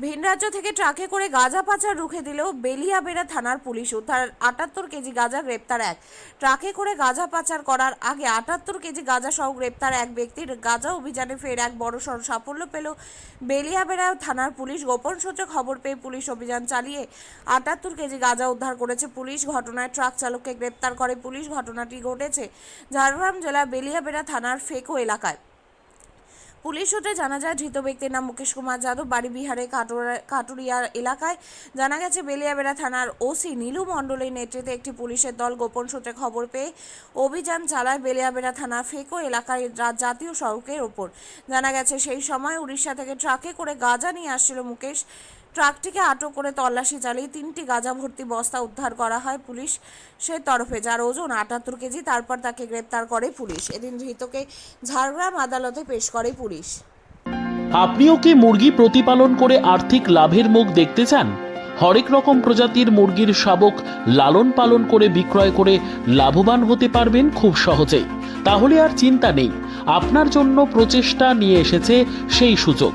ভিন রাজ্য থেকে ট্রাকে করে গাঁজা পাচার রুখে দিলেও বেলিয়াবেড়া থানার পুলিশ উদ্ধার। আটাত্তর কেজি গাঁজা গ্রেপ্তার এক। ট্রাকে করে গাঁজা পাচার করার আগে আটাত্তর কেজি গাঁজা সহ গ্রেপ্তার এক ব্যক্তির গাঁজা অভিযানে ফের এক বড় সড় সাফল্য পেল বেলিয়াবেড়া থানার পুলিশ। গোপন সূত্রে খবর পেয়ে পুলিশ অভিযান চালিয়ে আটাত্তর কেজি গাঁজা উদ্ধার করেছে পুলিশ। ঘটনায় ট্রাক চালককে গ্রেপ্তার করে পুলিশ। ঘটনাটি ঘটেছে ঝাড়গ্রাম জেলার বেলিয়াবেড়া থানার ফেকো এলাকায়। পুলিশ সূত্রে জানা যায়, ধৃত ব্যক্তির নাম মুকেশ কুমার যাদব, বাড়ি বিহারে কাটোরা- কাটুরিয়া এলাকায়। জানা গেছে, বেলিয়াবেড়া থানার ওসি নীলু মণ্ডলের নেতৃত্বে একটি পুলিশের দল গোপন সূত্রে খবর পেয়ে অভিযান চালায় বেলিয়াবেড়া থানা ফেকো এলাকায় জাতীয় সড়কের ওপর। জানা গেছে, সেই সময় উড়িষ্যা থেকে ট্রাকে করে গাঁজা নিয়ে আসছিল মুকেশ। ট্রাকটিকে আটক করে তল্লাশি চালিয়ে তিনটি গাঁজা ভর্তি বস্তা উদ্ধার করা হয় পুলিশ সে তরফে, যার ওজন আটাত্তর কেজি, তারপর তাকে গ্রেপ্তার করে পুলিশ। এদিন ধৃতকে ঝাড়গ্রাম আদালতে পেশ করে পুলিশ। আপনিও কি মুরগি প্রতিপালন করে আর্থিক লাভের মুখ দেখতে চান? হরেক রকম প্রজাতির মুরগির শাবক লালন পালন করে বিক্রয় করে লাভবান হতে পারবেন খুব সহজেই। তাহলে আর চিন্তা নেই, আপনার জন্য প্রচেষ্টা নিয়ে এসেছে সেই সুযোগ।